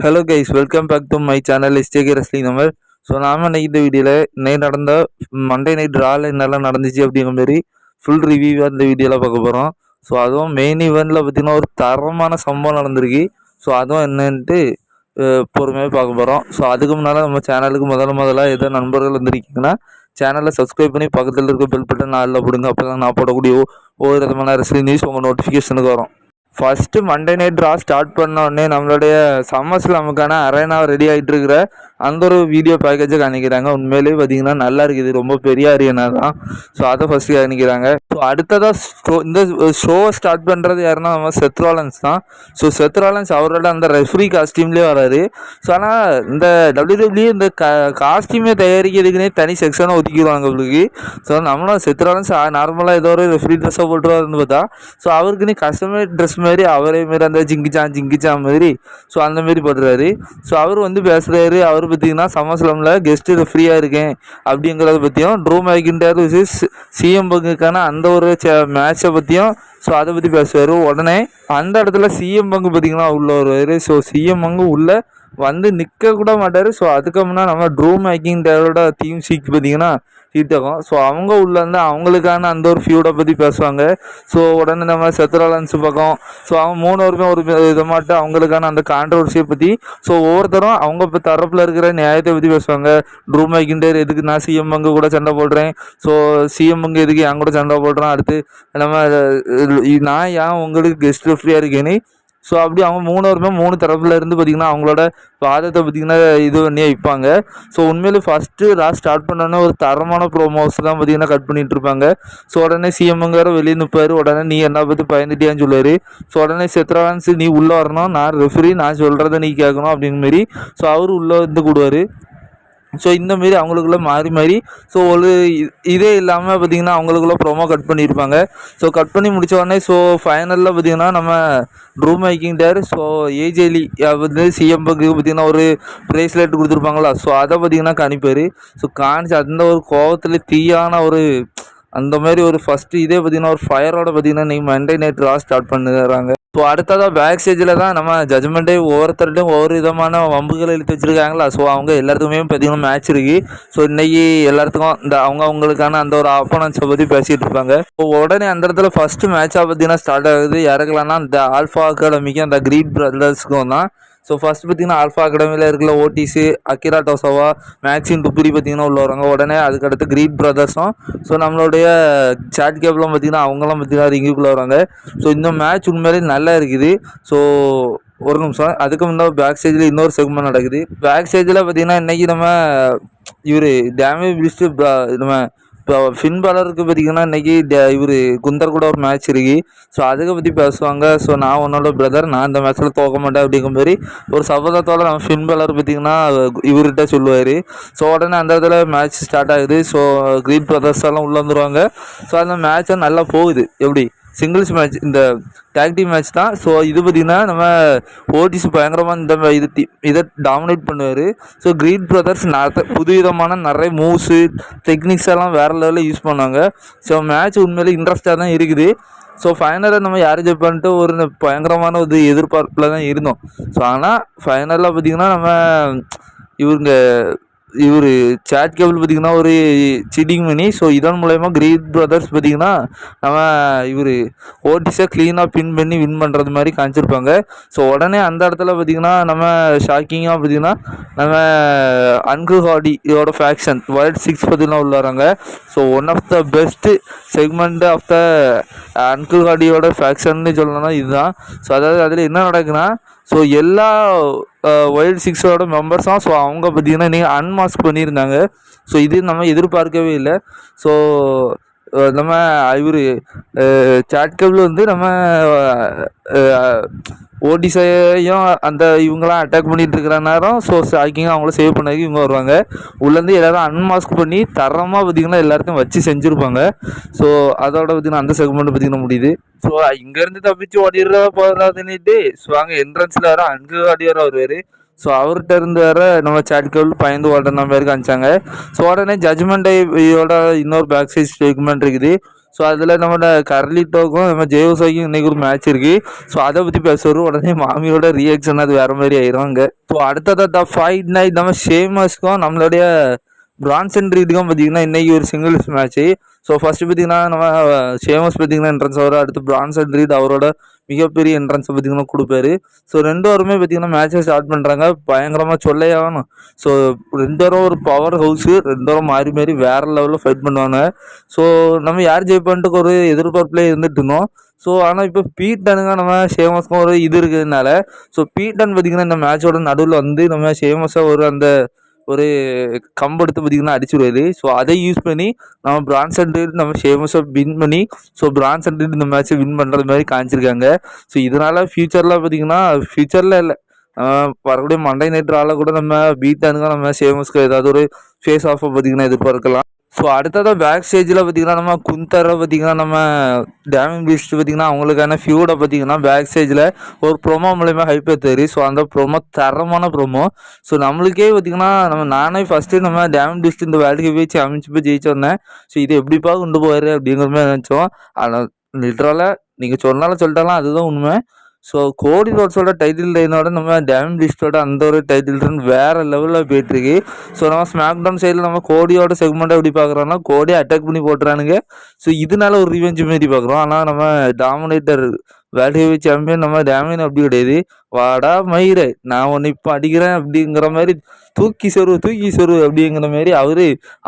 Hello guys welcome back to my channel எஸ்டேகே wrestling number so நாம இன்னைக்கு இந்த வீடியோவில் இன்னைக்கு நடந்த மண்டே நைட் ட்ராவில் என்னெல்லாம் நடந்துச்சு அப்படிங்கிற மாதிரி ஃபுல் ரிவ்யூவாக இந்த வீடியோவில் பார்க்க போகிறோம் ஸோ அதுவும் மெயின் ஈவெண்ட்டில் பார்த்தீங்கன்னா ஒரு தரமான சம்பவம் நடந்திருக்கு. ஸோ அதுவும் என்னன்ட்டு பொறுமையாக பார்க்க போகிறோம் ஸோ அதுக்கு முன்னால் நம்ம சேனலுக்கு முதல்ல முதல்ல எதோ நண்பர்கள் வந்திருக்கீங்கன்னா சேனலை சப்ஸ்கிரைப் பண்ணி பக்கத்தில் இருக்க பெல் பட்டன் நாளில் போடுங்க. அப்போ தான் நான் போடக்கூடிய ஒவ்வொரு விதமான ரெஸ்லிங் நியூஸ் உங்கள் நோட்டிஃபிகேஷனுக்கு வரும். First Monday night draw start பண்ணோடனே நம்மளுடைய சம்மர் ஸ்லாமுக்கான அரேனா ரெடி ஆகிட்டு இருக்கிற அந்த ஒரு வீடியோ பேக்கேஜை காணிக்கிறாங்க உண்மையிலேயே பார்த்தீங்கன்னா நல்லா இருக்குது. ரொம்ப பெரிய அரியனா தான். ஸோ அதை ஃபஸ்ட்டு காணிக்கிறாங்க ஸோ அடுத்ததாக ஷோ இந்த ஷோவை ஸ்டார்ட் பண்ணுறது யாருன்னா நம்ம செத்ராலன்ஸ் தான். ஸோ செத்ராலன்ஸ் அவரோட அந்த ரெஃப்ரி காஸ்டியூம்லேயே வராரு. ஸோ ஆனால் இந்த டபிள்யூடபிள்யூ இந்த கா காஸ்டியூமே தயாரிக்கிறதுக்குனே தனி செக்ஷனை ஒதுக்கிடுவாங்க அவங்களுக்கு ஸோ நம்மளும் செத்ராலன்ஸ் நார்மலாக ஏதோ ஒரு ரெஃப்ரி ட்ரெஸ்ஸை போட்டுருவாருன்னு பார்த்தா ஸோ அவருக்குன்னு கஸ்டமர் ட்ரெஸ் மாதிரி அவரே மாரி அந்த ஜிங்கிச்சான் ஜிங்கிச்சான் மாதிரி ஸோ அந்த மாரி போட்டுறாரு ஸோ அவர் வந்து பேசுகிறாரு அவர் பார்த்தீங்கன்னா சமஸ்லமில் கெஸ்ட்டு ஃப்ரீயாக இருக்கேன் அப்படிங்கிறத பற்றியும் ட்ரூ மேக்கின்டார் சிஎம் பங்குக்கான அந்த அந்த ஒரு மேட்சை பற்றியும் ஸோ அதை பற்றி பேசுவார். உடனே அந்த இடத்துல சிஎம் பங்கு பார்த்தீங்கன்னா உள்ள வருவார். ஸோ சிஎம் பங்கு உள்ளே வந்து நிற்க கூட மாட்டார். ஸோ அதுக்கு முன்னாடி நம்ம ட்ரூ மேக்கிங் டேவோட தீம் சீக் பார்த்தீங்கன்னா ஹீட்டாகும் ஸோ அவங்க உள்ளேருந்து அவங்களுக்கான அந்த ஒரு ஃபியூடை பற்றி பேசுவாங்க. ஸோ உடனே நம்ம செத்துராலன்ஸ் பக்கம். ஸோ அவங்க மூணு ஒரு ஒரு விதமாட்டு அவங்களுக்கான அந்த கான்ட்ரவர்சியை பற்றி ஸோ ஒவ்வொருத்தரும் அவங்க இப்போ தரப்பில் இருக்கிற நியாயத்தை பற்றி பேசுவாங்க. ட்ரூ மேக்கிண்டர் எதுக்கு நான் சிஎம் பங்கு கூட சண்டை போடுறேன். ஸோ சிஎம் பங்கு எதுக்கு என் கூட சண்டை போடுறேன் அடுத்து. நம்ம நான் ஏன் உங்களுக்கு கெஸ்ட் ஃப்ரீயாக இருக்கேன்னு ஸோ அப்படி அவங்க மூணு மூணு தரப்புலேருந்து பார்த்திங்கன்னா அவங்களோட வாதத்தை பார்த்திங்கன்னா இது பண்ணி வைப்பாங்க. ஸோ உண்மையிலே ஃபஸ்ட்டு ராஸ் ஸ்டார்ட் பண்ணோன்னே ஒரு தரமான ப்ரோமோஸ் தான் பார்த்திங்கன்னா கட் பண்ணிகிட்டு இருப்பாங்க. ஸோ உடனே சிஎம்ங்கிற வெளியே நிற்பார் உடனே நீ என்ன பற்றி பயந்துட்டியான்னு சொல்லுவார். ஸோ உடனே செத்ரான்ஸ் நீ உள்ளே வரணும். நான் ரெஃபரி நான் சொல்கிறத நீ கேட்கணும் அப்படிங்கிற மாரி ஸோ அவர் உள்ளே வந்து கூடுவார். ஸோ இந்த மாரி அவங்களுக்குள்ள மாறி மாறி ஸோ ஒரு இதே இல்லாமல் பார்த்தீங்கன்னா அவங்களுக்குள்ள ப்ரோமோ கட் பண்ணியிருப்பாங்க ஸோ கட் பண்ணி முடித்த உடனே ஸோ ஃபைனலில் பார்த்தீங்கன்னா நம்ம true making dare so AJ Lee வந்து சிஎம்புக்கு பார்த்தீங்கன்னா ஒரு ப்ரேஸ்லெட் கொடுத்துருப்பாங்களா? ஸோ அதை பார்த்தீங்கன்னா காணிப்பார் ஸோ காணிச்சு அந்த ஒரு கோவத்தில் தீயான ஒரு அந்த மாதிரி ஒரு ஃபஸ்ட்டு இதே பார்த்தீங்கன்னா ஒரு ஃபயரோட பார்த்தீங்கன்னா நீங்கள் மண்டே நைட் ஸ்டார்ட் பண்ணுறாங்க ஸோ அடுத்ததாக பேக் ஸ்டேஜில் தான் நம்ம ஜட்மெண்ட்டே ஒவ்வொருத்தர்கிட்டையும் ஒவ்வொரு விதமான வம்புகள் இழுத்து வச்சுருக்காங்களா? ஸோ அவங்க எல்லாத்துக்குமே பார்த்தீங்கன்னா மேட்ச் இருக்கு. ஸோ இன்றைக்கி எல்லாத்துக்கும் இந்த அவங்க அவங்களுக்கான அந்த ஒரு ஆப்போனன்ஸை பற்றி பேசிகிட்டு இருப்பாங்க. ஸோ உடனே அந்த இடத்துல ஃபஸ்ட்டு மேட்சாக பார்த்தீங்கன்னா ஸ்டார்ட் ஆகுது. யாருக்கெல்லாம்னா இந்த ஆல்ஃபா அகாடமிக்கும் அந்த கிரீட் பிரதர்ஸ்க்கும் தான். ஸோ ஃபஸ்ட் பார்த்தீங்கன்னா ஆல்ஃபா அகாடமியில் இருக்கிற ஓடிசி அக்கிரா டோசோவா மேக்ஸின் டுப்ரி பார்த்தீங்கன்னா உள்ள வராங்க உடனே அதுக்கடுத்து கிரீட் பிரதர்ஸும் ஸோ நம்மளுடைய சாட் கேப்லாம் பார்த்தீங்கன்னா அவங்களாம் பார்த்தீங்கன்னா ரிங்குக்குள்ளே வராங்க ஸோ இந்த மேட்ச் உண்மையிலேயே நல்லா இருக்குது. ஸோ ஒரு நிமிஷம். அதுக்கு முன்னாடி பேக் ஸ்டேஜில் இன்னொரு செக்மெண்ட் நடக்குது. பேக் ஸ்டேஜில் பார்த்தீங்கன்னா இன்றைக்கி நம்ம இவர் டேமேஜ் பிடிச்சிட்டு நம்ம இப்போ ஃபின் பாலருக்கு பார்த்தீங்கன்னா இன்றைக்கி இவர் குந்தர் கூட ஒரு மேட்ச் இருக்கு. ஸோ அதுக்கு பற்றி பேசுவாங்க. ஸோ நான் உன்னோட பிரதர் நான் இந்த மேட்ச்சில் தோக்க மாட்டேன் அப்படிங்கிற மாதிரி ஒரு சபதத்தோட நம்ம ஃபின் பாலர் பார்த்தீங்கன்னா இவர்கிட்ட சொல்லுவார். ஸோ உடனே அந்த இடத்துல மேட்ச் ஸ்டார்ட் ஆகுது. ஸோ க்ரீன் பிரதர்ஸ் எல்லாம் உள்ளே வந்துருவாங்க. ஸோ அந்த மேட்ச் நல்லா போகுது. எப்படி? சிங்கிள்ஸ் மேட்ச் இந்த டேக் டீம் மேட்ச் தான். ஸோ இது பார்த்திங்கன்னா நம்ம ஓடிஸ் பயங்கரமாக இந்த இது இதை டாமினேட் பண்ணுவார். ஸோ கிரீட் பிரதர்ஸ் நிறைய புது விதமான நிறைய மூவ்ஸு டெக்னிக்ஸ் எல்லாம் வேறு லெவலில் யூஸ் பண்ணாங்க. ஸோ மேட்ச் உண்மையிலே இன்ட்ரெஸ்டாக தான் இருக்குது. ஸோ ஃபைனலாக நம்ம யார் ஜெயிப்பான்ட்டு ஒரு பயங்கரமான ஒரு எதிர்பார்ப்பில் தான் இருந்தோம். ஸோ ஆனால் ஃபைனலாக பார்த்திங்கன்னா நம்ம இவங்க இவர் சேட் கேபிள் பார்த்திங்கன்னா ஒரு சீட்டிங் பண்ணி ஸோ இதன் மூலயமா கிரீட் பிரதர்ஸ் பார்த்திங்கன்னா நம்ம இவர் ஓட்டிஸை க்ளீனாக பின் பண்ணி வின் பண்ணுறது மாதிரி காமிச்சிருப்பாங்க. ஸோ உடனே அந்த இடத்துல பார்த்திங்கன்னா நம்ம ஷாக்கிங்காக பார்த்திங்கன்னா நம்ம அன்கு ஹாடி இதோட ஃபேக்ஷன் வேர்ல்ட் சிக்ஸ் பார்த்திங்கன்னா உள்ள வராங்க. So one of the best segment of the அன்கு ஹாடியோட ஃபேக்ஷன்னு சொல்லணும்னா இதுதான். ஸோ அதாவது அதில் என்ன நடக்குன்னா ஸோ எல்லா வைல்ட் சிக்ஸோட மெம்பர்ஸும் ஸோ அவங்க பார்த்தீங்கன்னா நீங்கள் அன்மாஸ்க் பண்ணியிருந்தாங்க. ஸோ இது நம்ம எதிர்பார்க்கவே இல்லை. ஸோ நம்ம இவர் சாட் கேபிள் வந்து நம்ம ஓடிசையும் அந்த இவங்களாம் அட்டாக் பண்ணிட்டு இருக்கிற நேரம் ஸோ ஸ்டாக்கிங் அவங்கள சேவ் பண்ணதுக்கு இவங்க வருவாங்க. உள்ளேருந்து எல்லாரும் அன்மாஸ்க் பண்ணி தரமாக பார்த்தீங்கன்னா எல்லாத்தையும் வச்சு செஞ்சுருப்பாங்க. ஸோ அதோட பார்த்திங்கன்னா அந்த செக்மெண்ட் பார்த்தீங்கன்னா முடியுது. ஸோ இங்கேருந்து தப்பிச்சு ஓடிடுற போதாதுன்னுட்டு ஸோ அங்கே என்ட்ரன்ஸில் வர அங்கே ஓடியார வருவார் ஸோ அவர்கிட்ட இருந்து வேற நம்ம சாட்கவுல் கேபிள் பயந்து ஓடுற மாதிரி காமிச்சாங்க ஸோ உடனே ஜட்மெண்ட் ஐயோட இன்னொரு பேக் சைட் ஸ்டேட்மெண்ட் இருக்குது. ஸோ அதில் நம்மளோட கர்லிட்டோக்கும் நம்ம ஜேயோசாக்கும் இன்றைக்கி ஒரு மேட்ச் இருக்குது ஸோ அதை பற்றி பேசுகிறோம் உடனே மாமியோட ரியாக்ஷன் அது வேறு மாதிரி ஆயிரும் அங்கே. ஸோ அடுத்ததாக ஃபைட் நைட் நம்ம ஷேமஸ்க்கும் நம்மளுடைய பிரான்சன் ரீடுக்கும் பார்த்தீங்கன்னா இன்றைக்கி ஒரு சிங்கிள்ஸ் மேட்ச்சு ஸோ ஃபஸ்ட்டு பார்த்தீங்கன்னா நம்ம ஷேமஸ் பார்த்தீங்கன்னா என்ட்ரன்ஸ் வரும் அடுத்து பிரான்சன் ரீட் அவரோட மிகப்பெரிய என்ட்ரன்ஸை பார்த்தீங்கன்னா கொடுப்பாரு. ஸோ ரெண்டு வாரமே பார்த்தீங்கன்னா மேட்சை ஸ்டார்ட் பண்ணுறாங்க பயங்கரமாக சொல்லையாகணும் ஸோ ரெண்டு வாரம் ஒரு பவர் ஹவுஸு ரெண்டு வாரம் மாறி மாறி வேறு லெவலில் ஃபைட் பண்ணுவாங்க. ஸோ நம்ம யார் ஜெயிப்பான்ட்டு ஒரு எதிர்பார்ப்புலேயே இருந்துட்டு இருந்தோம். ஸோ ஆனால் இப்போ பீட்டனுங்க நம்ம ஷேமஸ்க்கும் ஒரு இது இருக்கிறதுனால ஸோ பீட்டன் பார்த்தீங்கன்னா இந்த மேட்சோட நடுவில் வந்து நம்ம ஷேமஸை ஒரு அந்த ஒரு கம்பெடுத்து பார்த்தீங்கன்னா அடிச்சு அடிச்சுடுவாரு ஸோ அதை யூஸ் பண்ணி நம்ம பிரான்ஸ் அண்ட் நம்ம ஷேமஸை வின் பண்ணி ஸோ பிரான்ஸ் அண்ட் இந்த மேட்ச்சை வின் பண்ணுறது மாதிரி காமிச்சிருக்காங்க. ஸோ இதனால் ஃப்யூச்சரில் பார்த்தீங்கன்னா ஃப்யூச்சரில் இல்லை. வரக்கூடிய மண்டை நைட்ரால கூட நம்ம பீட்டானுங்க நம்ம ஷேமஸ்க்கு ஏதாவது ஒரு ஃபேஸ் ஆஃபை பார்த்தீங்கன்னா எதிர்பார்க்கலாம். ஸோ அடுத்ததாக பேக் ஸ்டேஜில் பார்த்தீங்கன்னா நம்ம குந்தரை பார்த்தீங்கன்னா நம்ம டேமிங் பீஸ்ட் பார்த்தீங்கன்னா அவங்களுக்கான ஃபியூடை பார்த்தீங்கன்னா பேக் ஸ்டேஜில் ஒரு ப்ரோமோ மூலயமா ஹைப் தெரி ஸோ அந்த ப்ரோமோ தரமான ப்ரோமோ ஸோ நம்மளுக்கே பார்த்தீங்கன்னா நம்ம நானே ஃபஸ்ட்டு நம்ம டேமிங் பீஸ்ட் இந்த வேர்ல்டு போய் அமைச்சு போய் ஜெயிச்சு வந்தேன் ஸோ இது எப்படிப்பா கொண்டு போயிரு அப்படிங்கிற மாதிரி நினச்சோம். ஆனால் லிட்ரலாக நீங்கள் சொன்னாலும் சொல்லிட்டாலும் அதுதான் உண்மை. ஸோ கோடி ரோட்ஸோட டைட்டில் லைனோட நம்ம டேம் லிஸ்டோட அந்த ஒரு டைட்டில் ரன் வேறு லெவலில் போயிட்டுருக்கு. ஸோ நம்ம ஸ்மாக் டவுன் சைடில் நம்ம கோடியோட செக்மெண்ட்டை எப்படி பார்க்குறோம்னா கோடியை அட்டாக் பண்ணி போட்டுறானுங்க. ஸோ இதனால ஒரு ரிவெஞ்ச் மாரி பார்க்குறோம். ஆனால் நம்ம டாமினேட்டர் வேர்ல்டு ஹெவி சாம்பியன் நம்ம டேமின் அப்படி கிடையாது. வாடா மயிரை நான் ஒன்று இப்போ அடிக்கிறேன் அப்படிங்கிற மாதிரி தூக்கி சொரு தூக்கி சொரு அப்படிங்கிற மாதிரி அவர்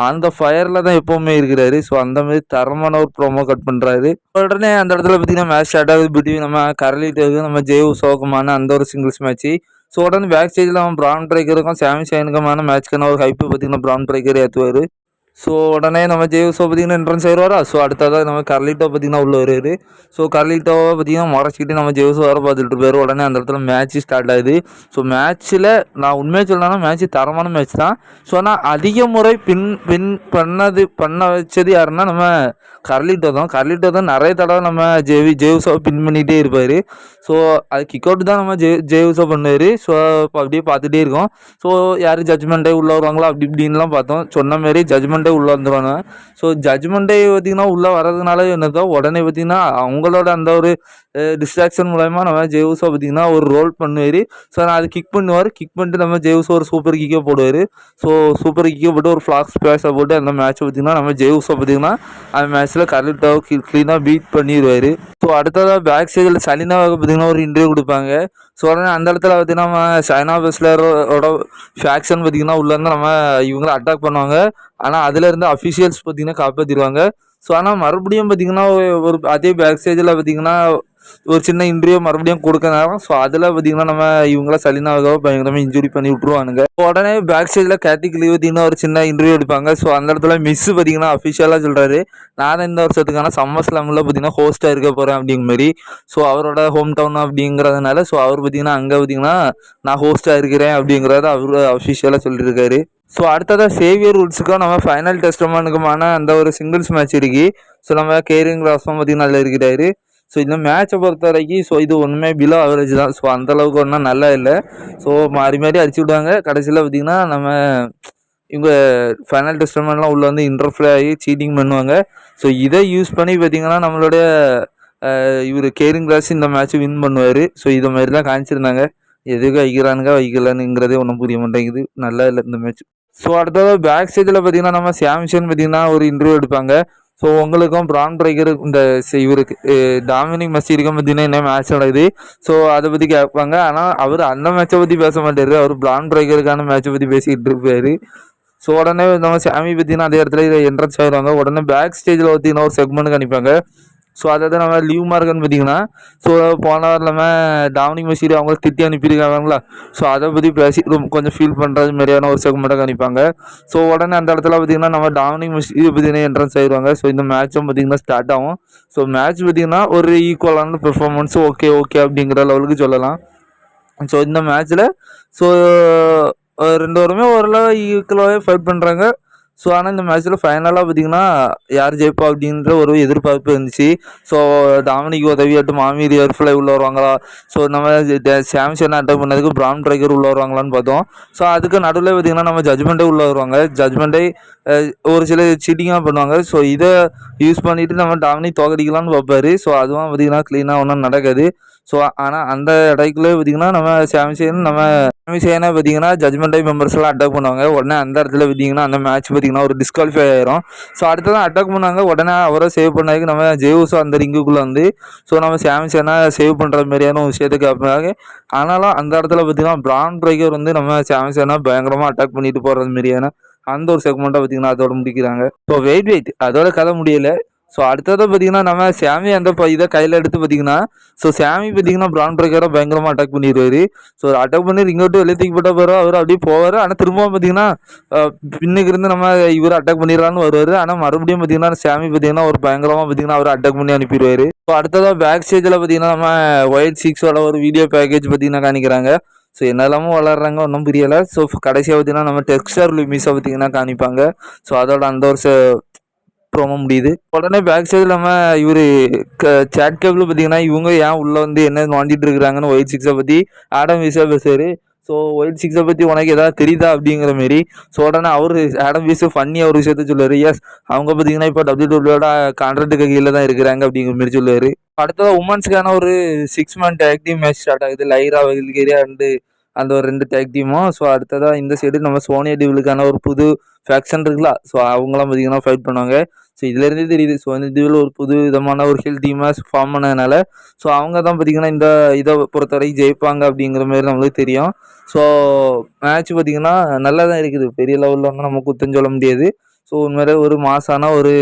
அந்த ஃபயரில் தான் எப்போவுமே இருக்கிறாரு. ஸோ அந்த மாதிரி தரமான ஒரு ப்ரோமோ கட் பண்ணுறாரு உடனே அந்த இடத்துல பார்த்தீங்கன்னா மேட்ச் ஸ்டார்ட் ஆகுது. பிட்வீன் நம்ம கரலிட்டு நம்ம ஜெய்வு சோகமான அந்த ஒரு சிங்கிள்ஸ் மேட்ச்சு ஸோ உடனே பேக் ஸ்டேஜில் அவன் ப்ரான் பிரேக்கருக்கும் சாமி சைனுக்குமான மேட்ச்க்கான ஒரு ஹைப்பு பார்த்தீங்கன்னா ப்ரான் பிரேக்கர் ஏற்றுவார் ஸோ உடனே நம்ம ஜேவ்ஸோ பார்த்தீங்கன்னா என்ட்ரன்ஸ் ஆயிடுவாரா ஸோ அடுத்ததாக நம்ம கர்லிட்டோ பார்த்தீங்கன்னா உள்ள வருவார். ஸோ கர்லிட்டோவை பார்த்தீங்கன்னா முறைச்சிக்கிட்டு நம்ம ஜேவ்ஸ் வர பார்த்துட்டு போயிரு உடனே அந்த இடத்துல மேட்ச் ஸ்டார்ட் ஆகுது. ஸோ மேட்ச்சில் நான் உண்மையாக சொல்லணும்னா மேட்ச் தரமான மேட்ச் தான். ஸோ ஆனால் அதிக முறை பின் பின் பண்ணது பண்ண வச்சது யாருன்னா நம்ம கர்லிட்டோ தான். கர்லிட்டோ தான் நிறைய தடவை நம்ம ஜேவி ஜேவ்ஸோ பின் பண்ணிகிட்டே இருப்பார். ஸோ அது கிக் அவுட் தான் நம்ம ஜே ஜேவ்ஸோ பண்ணுவார். ஸோ அப்படியே பார்த்துட்டே இருக்கோம். ஸோ யார் ஜட்மெண்ட்டே உள்ள வருவாங்களோ அப்படி இப்படின்லாம் பார்த்தோம். சொன்ன மாரி ஜட்மெண்ட்டே உள்ளே வந்துடுவாங்க ஸோ ஜட்மெண்ட்டே பார்த்திங்கன்னா உள்ளே வர்றதுனால என்னதான் உடனே பார்த்திங்கன்னா அவங்களோட அந்த ஒரு டிஸ்ட்ராக்ஷன் மூலயமா நம்ம ஜெயூஸோ பார்த்திங்கன்னா ஒரு ரோல் பண்ணுவார். ஸோ நான் அது கிக் பண்ணுவார். கிக் பண்ணிட்டு நம்ம ஜெயூஸோ ஒரு சூப்பர் கிக்கே போடுவார். ஸோ சூப்பர் கிக்கே போட்டு ஒரு ஃப்ளாக்ஸ் பேஸை போட்டு அந்த மேட்ச்சை பார்த்திங்கன்னா நம்ம ஜெயூஸோ பார்த்திங்கன்னா அந்த மேட்ச்சில் கரெக்டாக க்ளீனாக பீட் பண்ணிடுவார் ஸோ அடுத்ததாக பேக் சைடில் சலினாவாக பார்த்திங்கன்னா ஒரு இன்டர்வியூ கொடுப்பாங்க. ஸோ உடனே அந்த இடத்துல பார்த்தீங்கன்னா நம்ம சைனா பெஸ்லரோட ஃபேக்ஷன் பார்த்தீங்கன்னா உள்ளேருந்து நம்ம இவங்களை அட்டாக் பண்ணுவாங்க. ஆனால் அதுலேருந்து அஃபிஷியல்ஸ் பார்த்தீங்கன்னா காப்பாற்றிடுவாங்க ஸோ ஆனால் மறுபடியும் பார்த்தீங்கன்னா ஒரு அதே பேக் ஸ்டேஜில் பார்த்தீங்கன்னா ஒரு சின்ன இன்டர்வியூ மறுபடியும் கொடுக்கறனால ஸோ அதில் பார்த்தீங்கன்னா நம்ம இவங்கள சலினாவோ பயங்கரமாக இன்ஜுரி பண்ணி விட்ருவானுங்க உடனே பேக் ஸ்டேஜில் கேட்டிக்கலி பார்த்தீங்கன்னா ஒரு சின்ன இன்டர்வியூ எடுப்பாங்க. ஸோ அந்த இடத்துல மிஸ் பார்த்தீங்கன்னா அஃபிஷியலாக சொல்கிறாரு நான் தான் இந்த வருஷத்துக்கான சம்மர் ஸ்லாமில் பார்த்தீங்கன்னா ஹோஸ்ட்டாக இருக்க போகிறேன் அப்படிங்கிற மாதிரி. ஸோ அவரோட ஹோம் டவுன் அப்படிங்கிறதுனால ஸோ அவர் பார்த்தீங்கன்னா அங்கே பார்த்தீங்கன்னா நான் ஹோஸ்ட்டாக இருக்கிறேன் அப்படிங்கிறத அவர் அஃபிஷியலாக சொல்லியிருக்காரு ஸோ அடுத்ததாக சேவியர் ரூட்ஸுக்கும் நம்ம ஃபைனல் டெஸ்டமானுக்குமான அந்த ஒரு சிங்கிள்ஸ் மேட்ச் இருக்கு. ஸோ நம்ம கேரிங் ராசம் பார்த்தீங்கன்னா நல்லா இருக்கிறாரு. ஸோ இந்த மேட்சை பொறுத்த வரைக்கும் ஸோ இது ஒன்றுமே பிலோ அவரேஜ் தான். ஸோ அந்தளவுக்கு ஒன்றும் நல்லா இல்லை. ஸோ மாறி மாறி அடிச்சு விடுவாங்க. கடைசியில் பார்த்திங்கன்னா நம்ம இவங்க ஃபைனல் டெஸ்டமெண்ட்லாம் உள்ளே வந்து இன்டர்ஃப்ளே ஆகி சீட்டிங் பண்ணுவாங்க. ஸோ இதை யூஸ் பண்ணி பார்த்திங்கன்னா நம்மளுடைய இவர் கேரிங் கிளாஸ் இந்த மேட்ச்சை வின் பண்ணுவார். ஸோ இதை மாதிரி தான் காமிச்சிருந்தாங்க. எதுக்கு வைக்கிறானுங்க வைக்கலானுங்கிறதே ஒன்றும் புரிய மாட்டேங்குது. நல்லா இல்லை இந்த மேட்ச் ஸோ அடுத்தது பேக் ஸ்டேஜில் பார்த்தீங்கன்னா நம்ம சாம்சன் பார்த்தீங்கன்னா ஒரு இன்டர்வியூ எடுப்பாங்க. ஸோ உங்களுக்கும் பிரான் பிரேக்கர் இந்த இவருக்கு டாமினிக் மசீருக்கும் பார்த்தீங்கன்னா என்ன மேட்ச் நடக்குது. ஸோ அதை பற்றி கேட்பாங்க. ஆனால் அவர் அந்த மேட்சை பற்றி பேச மாட்டார் அவர் பிரான் பிரேக்கருக்கான மேட்சை பற்றி பேசிக்கிட்டு இருப்பார். ஸோ உடனே நம்ம சாமி பார்த்தீங்கன்னா அதே இடத்துல என்ட்ரன்ஸ் ஆயிடுவாங்க. உடனே பேக் ஸ்டேஜில் பார்த்தீங்கன்னா ஒரு செக்மெண்ட் கணிப்பாங்க. ஸோ அதை தான் நம்ம லீவ் மார்க்குன்னு பார்த்தீங்கன்னா ஸோ போன இல்லாமல் டாமினிக் மெசீரி அவங்கள திட்டி அனுப்பியிருக்காங்களா ஸோ அதை பற்றி பேசி ரொம்ப கொஞ்சம் ஃபீல் பண்ணுறது மாதிரியான ஒரு செக்மெண்ட்டாக கணிப்பாங்க ஸோ உடனே அந்த இடத்துல பார்த்தீங்கன்னா நம்ம டாமினிக் மெசீரி பார்த்தீங்கன்னா என்ட்ரன்ஸ் ஆயிடுவாங்க ஸோ இந்த மேட்சும் பார்த்தீங்கன்னா ஸ்டார்ட் ஆகும். ஸோ மேட்ச் பார்த்திங்கன்னா ஒரு ஈக்குவலான பெர்ஃபார்மன்ஸ் ஓகே ஓகே அப்படிங்கிற லெவலுக்கு சொல்லலாம். ஸோ இந்த மேட்ச்சில் ஸோ ரெண்டு பேருமே ஓரளவு ஈக்குவலாகவே ஃபைட் பண்ணுறாங்க ஸோ ஆனால் இந்த மேட்ச்சில் ஃபைனலாக பார்த்தீங்கன்னா யார் ஜெயிப்பா அப்படின்ற ஒரு எதிர்பார்ப்பு இருந்துச்சு. ஸோ டாமினிக் உதவியாட்டு மாமீர் ஏர்ஃப்ளை உள்ள வருவாங்களா? ஸோ நம்ம சாம்சன் அட்டாக் பண்ணதுக்கு பிராம் ட்ரைக்கர் உள்ள வருவாங்களான்னு பார்த்தோம். ஸோ அதுக்கு நடுவில் பார்த்தீங்கன்னா நம்ம ஜட்மெண்ட்டே உள்ள வருவாங்க. ஜட்மெண்ட்டை ஒரு சில சீட்டிங்காக பண்ணுவாங்க. ஸோ இதை யூஸ் பண்ணிவிட்டு நம்ம டாமினி தோக்கடிக்கலாம்னு பார்ப்பாரு. ஸோ அதுவும் பார்த்தீங்கன்னா க்ளீனாக ஒன்றும் நடக்காது. ஸோ ஆனால் அந்த இடைக்குள்ளே பார்த்தீங்கன்னா நம்ம சாமிசேன் நம்ம சாமிசேனை பார்த்தீங்கன்னா ஜட்மெண்ட் டைம் மெம்பர்ஸ்லாம் அட்டாக் பண்ணுவாங்க. உடனே அந்த இடத்துல பார்த்தீங்கன்னா அந்த மேட்ச் பார்த்தீங்கன்னா ஒரு டிஸ்குவாலிஃபை ஆயிரும். ஸோ அடுத்ததான் அட்டாக் பண்ணாங்க. உடனே அவரை சேவ் பண்ணதுக்கு நம்ம ஜெயூஸோ அந்த ரிங்குக்குள்ளே வந்து ஸோ நம்ம சாம்சனா சேவ் பண்ணுற மாதிரியான ஒரு விஷயத்தை கேட்பாங்க ஆனாலும் அந்த இடத்துல பார்த்தீங்கன்னா பிரான் பிரேக்கர் வந்து நம்ம சாம்சனா பயங்கரமாக அட்டாக் பண்ணிட்டு போகிறது மாதிரியான அந்த ஒரு செக்மெண்ட்டை பார்த்தீங்கன்னா அதோட முடிக்கிறாங்க. ஸோ வெயிட் வெயிட் அதோட கதை முடியலை. ஸோ அடுத்ததை பார்த்தீங்கன்னா நம்ம சாமி அந்த ப- இதை கையில் எடுத்து பார்த்தீங்கன்னா ஸோ சாமி பார்த்தீங்கன்னா பிரான் பிரேக்கரை பயங்கரமாக அட்டாக் பண்ணிடுவார் ஸோ அட்டாக் பண்ணி ரிங் அவுட்டு வெளியே தூக்கி போட்ட அவர் அப்படியே போவார். ஆனால் திரும்பவும் பார்த்தீங்கன்னா பின்னுக்கு இருந்து நம்ம இவர் அட்டாக் பண்ணிடலான்னு வருவார். ஆனால் மறுபடியும் பார்த்தீங்கன்னா சாமி பார்த்தீங்கன்னா ஒரு பயங்கரமாக பார்த்தீங்கன்னா அவர் அட்டாக் பண்ணி அனுப்பிடுவார். ஸோ அடுத்ததாக பேக் ஸ்டேஜில் பார்த்தீங்கன்னா நம்ம ஒயிட் சிக்ஸோட ஒரு வீடியோ பேக்கேஜ் பார்த்தீங்கன்னா காணிக்கிறாங்க ஸோ என்னெல்லாமோ வளர்றாங்க ஒன்றும் புரியலை. ஸோ கடைசியாக பார்த்தீங்கன்னா நம்ம டெக்ஸ்டர் லிமிஸை பார்த்தீங்கன்னா காணிப்பாங்க ஸோ அதோட அந்த ஒரு ச- ப்ரோமோ முடியுது. உடனே பேக் சைடு இல்லாமல் இவர் சேட் கேபிள் பார்த்தீங்கன்னா இவங்க ஏன் உள்ளே வந்து என்ன நோண்டிட்டு இருக்கிறாங்கன்னு ஒயிட் சிக்ஸை பற்றி ஆடம் வீஸாக பேசுவார் ஸோ ஒயிட் சிக்ஸை பற்றி உனக்கு ஏதாவது தெரியுதா அப்படிங்கிற மாரி. ஸோ உடனே அவர் ஆடம் வீஸு ஃபன்னி ஒரு விஷயத்த சொல்லுவார் எஸ் அவங்க பார்த்தீங்கன்னா இப்போ டபிள்யூ டபிள்யூட கான்ட்ராக்டுக்கு கீழே தான் இருக்கிறாங்க அப்படிங்கிற மாரி சொல்லுவார் அடுத்ததாக உமன்ஸ்க்கான ஒரு six month active match start ஆகுது. லைரா வகில்கேரியா அண்டு அந்த ஒரு ரெண்டு டேக் டீமும் ஸோ அடுத்ததாக இந்த சைடு நம்ம சோனியா டிவிலுக்கான ஒரு புது ஃபேக்ஷன் இருக்குல்ல ஸோ அவங்களாம் பார்த்தீங்கன்னா ஃபைட் பண்ணுவாங்க. ஸோ இதுலேருந்தே தெரியுது சோனியா டிவியில் ஒரு புது விதமான ஒரு ஹில் டீமாக ஃபார்ம் பண்ணதுனால ஸோ அவங்க தான் பார்த்தீங்கன்னா இந்த இதை பொறுத்தவரைக்கும் ஜெயிப்பாங்க அப்படிங்கிற மாதிரி நம்மளுக்கு தெரியும். ஸோ மேட்ச் பார்த்தீங்கன்னா நல்லா தான் இருக்குது. பெரிய லெவலில் வந்து நம்ம குத்தம் சொல்ல முடியாது. ஸோ உண்மையிலே ஒரு மாசான ஒரு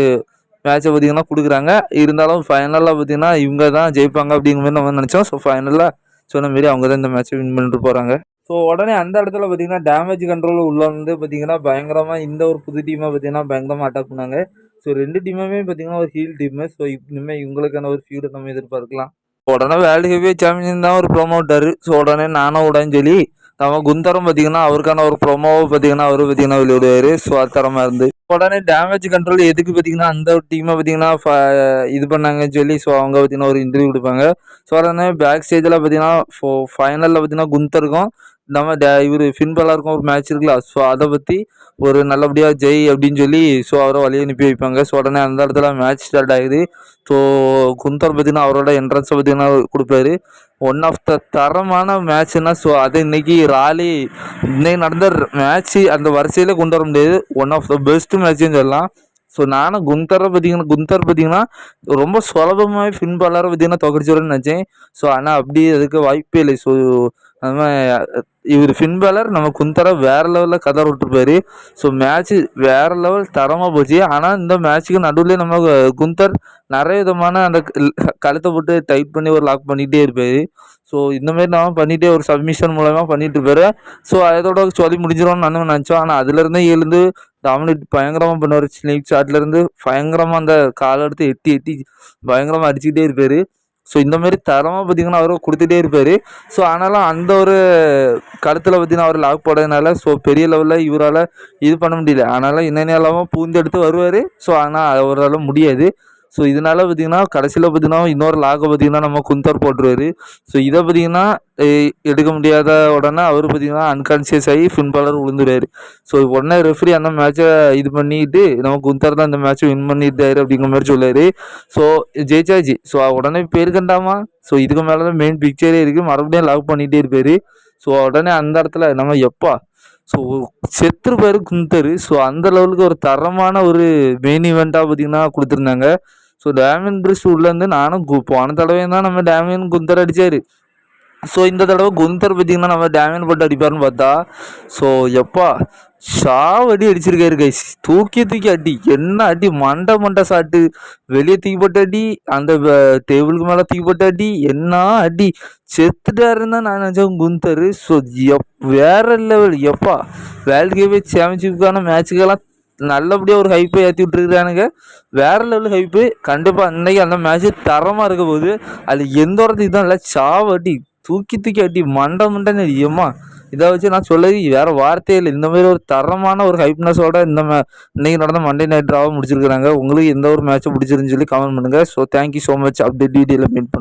மேட்சை பார்த்தீங்கன்னா கொடுக்குறாங்க. இருந்தாலும் ஃபைனலில் பார்த்தீங்கன்னா இவங்க தான் ஜெயிப்பாங்க அப்படிங்கிற மாதிரி நம்ம நினச்சோம். ஸோ ஃபைனலாக சொன்ன மாரி அவங்க தான் இந்த மேட்சை வின் பண்ணிட்டு போகிறாங்க ஸோ உடனே அந்த இடத்துல பார்த்தீங்கன்னா டேமேஜ் கண்ட்ரோல் உள்ள வந்து பார்த்தீங்கன்னா பயங்கரமாக இந்த ஒரு புது டீமை பார்த்தீங்கன்னா பயங்கரமாக அட்டாக் பண்ணாங்க. ஸோ ரெண்டு டீமுமே பார்த்தீங்கன்னா ஒரு ஹீல் டீமு ஸோ இனிமேல் இவங்களுக்கான ஒரு ஃபியூடை நம்ம எதிர்பார்க்கலாம். உடனே வேர்ல்டு ஹெவி சாம்பியன் தான் ஒரு ப்ரோமோ ஸோ உடனே நானும் விடான்னு சொல்லி நம்ம குந்தரம் பார்த்தீங்கன்னா அவருக்கான ஒரு ப்ரொமோவை பார்த்தீங்கன்னா அவரு பார்த்தீங்கன்னா வெளியிடுவார். ஸோ இருந்து. உடனே டேமேஜ் கண்ட்ரோல் எதுக்கு பார்த்தீங்கன்னா அந்த ஒரு டீமை பார்த்தீங்கன்னா ஃப- இது பண்ணாங்கன்னு சொல்லி ஸோ அவங்க பார்த்தீங்கன்னா ஒரு இன்டர்வியூ கொடுப்பாங்க. ஸோ உடனே பேக் ஸ்டேஜில் பார்த்தீங்கன்னா ஃபோ ஃபைனலில் பார்த்தீங்கன்னா குந்தருக்கும் நம்ம டே இவர் ஃபின்பலாருக்கும் ஒரு மேட்ச் இருக்குல்ல ஸோ அதை பற்றி ஒரு நல்லபடியாக ஜெய் அப்படின்னு சொல்லி ஸோ அவரை வழி அனுப்பி வைப்பாங்க. ஸோ உடனே அந்த இடத்துல மேட்ச் ஸ்டார்ட் ஆகுது. ஸோ குந்தர் பார்த்தீங்கன்னா அவரோட என்ட்ரன்ஸை பார்த்தீங்கன்னா கொடுப்பாரு. ஒன் ஆஃப் த தரமான மேட்ச்னா ஸோ அது இன்னைக்கு ராலி இன்னைக்கு நடந்த மேட்ச்சு அந்த வரிசையில் கொண்டு வர முடியாது. ஒன் ஆஃப் த பெஸ்ட் மேட்ச்னு சொல்லலாம். ஸோ நானும் குந்தரை பார்த்தீங்கன்னா குந்தர் பார்த்தீங்கன்னா ரொம்ப சுலபமாக ஃபின் பாலரை பார்த்தீங்கன்னா தோக்கடிச்சிடும்னு நினச்சேன். ஸோ ஆனால் அப்படி அதுக்கு வாய்ப்பே இல்லை. ஸோ அது மாதிரி இவர் ஃபின்பேலர் நம்ம குந்தர வேற லெவலில் கதை விட்டுருப்பாரு. ஸோ மேட்ச்சு வேற லெவல் தரமாக போச்சு. ஆனால் இந்த மேட்ச்சுக்கு நடுவில் நம்ம குந்தர் நிறைய விதமான அந்த கழுத்தை போட்டு டைட் பண்ணி ஒரு லாக் பண்ணிகிட்டே இருப்பார். ஸோ இந்த மாதிரி நம்ம பண்ணிகிட்டே ஒரு சப்மிஷன் மூலமாக பண்ணிட்டு இருப்பாரு. ஸோ அதோட சொல்லி முடிஞ்சிடும்னு நானும் நினச்சோம். ஆனால் அதுலேருந்தே எழுந்து டாமினேட் பயங்கரமாக பண்ணுவார். ஸ்னேக் ஷாட்லேருந்து பயங்கரமாக அந்த காலை எடுத்து எட்டி எட்டி பயங்கரமாக அடிச்சுக்கிட்டே இருப்பார். ஸோ இந்த மாதிரி தரமாக பார்த்தீங்கன்னா அவர் கொடுத்துட்டே இருப்பார். ஸோ ஆனாலும் அந்த ஒரு கருத்தில் பார்த்தீங்கன்னா அவர் லாக் போடுறதுனால ஸோ பெரிய லெவலில் இவரால் இது பண்ண முடியல. ஆனாலும் என்னென்ன இல்லாமல் பூந்தெடுத்து வருவார். ஸோ ஆனால் அவரால் முடியாது. ஸோ இதனால் பார்த்தீங்கன்னா கடைசியில் பார்த்தீங்கன்னா இன்னொரு லாகை பார்த்தீங்கன்னா நம்ம குந்தர் போட்டுருவாரு. ஸோ இதை பார்த்தீங்கன்னா எடுக்க முடியாத உடனே அவர் பார்த்தீங்கன்னா அன்கான்சியஸ் ஆகி ஃபின்பாலர் விழுந்துருவார். ஸோ உடனே ரெஃப்ரி அந்த மேட்சை இது பண்ணிட்டு நம்ம குந்தர் தான் இந்த மேட்சை வின் பண்ணிட்டாரு அப்படிங்கிற மாதிரி சொல்லார் ஸோ ஜெயிச்சாச்சு. ஸோ உடனே பேர் கண்டாமா? ஸோ இதுக்கு மேலே தான் மெயின் பிக்சரே இருக்குது மறுபடியும் லவ் பண்ணிகிட்டே இருப்பார். ஸோ உடனே அந்த இடத்துல நம்ம எப்பா? So செத்துருப்பாரு Gunder. ஸோ அந்த லெவலுக்கு ஒரு தரமான ஒரு மெயின் ஈவெண்ட்டாக பார்த்தீங்கன்னா கொடுத்துருந்தாங்க. ஸோ டேமியன் பிரிஸ்ட் உள்ளேருந்து நானும் கு- போன தடவையும் தான் நம்ம டேமியன் குந்தர் அடித்தார் ஸோ இந்த தடவை குந்தர் பார்த்தீங்கன்னா நம்ம டேமியன் போட்டு அடிப்பாருன்னு பார்த்தா ஸோ எப்பா சாவடி அடிச்சிருக்காரு கைஸ் தூக்கி தூக்கி அடி. என்ன அடி? மண்டை மண்டை சாட்டு. வெளியே தூக்கி போட்டு அடி. அந்த டேபிளுக்கு மேலே தூக்கி போட்டு அடி. என்ன அடி? செத்துட்டாருன்னு தான் நான் நினச்சேன் குந்தர் ஸோ எப் வேற லெவல் எப்பா வேர்ல்டு கேம் சாம்பியன்ஷிப்புக்கான மேட்சுக்கெல்லாம் நல்லபடியாக ஒரு ஹைப்பை ஏற்றி விட்டுருக்குறானுங்க. வேறு லெவல் ஹைப்பு கண்டிப்பாக அன்னைக்கு அந்த மேட்ச்சு தரமாக இருக்க போது அது எந்த ஒரு தான் இல்லை சாவட்டி தூக்கி தூக்கி அட்டி மண்டை மண்டைன்னு ஏம்மா இதை வச்சு நான் சொல்லி வேறு வார்த்தையே இல்லை. இந்த மாதிரி ஒரு தரமான ஒரு ஹைப்னஸோட இந்த மே இன்னைக்கு நடந்த மண்டே நைட் ட்ராவை முடிச்சிருக்கிறாங்க. உங்களுக்கு எந்த ஒரு மேட்ச்சும் பிடிச்சிருந்துன்னு சொல்லி கமெண்ட் பண்ணுங்கள் so thank you so much update டீட்டெயிலில் meet பண்ணுங்கள்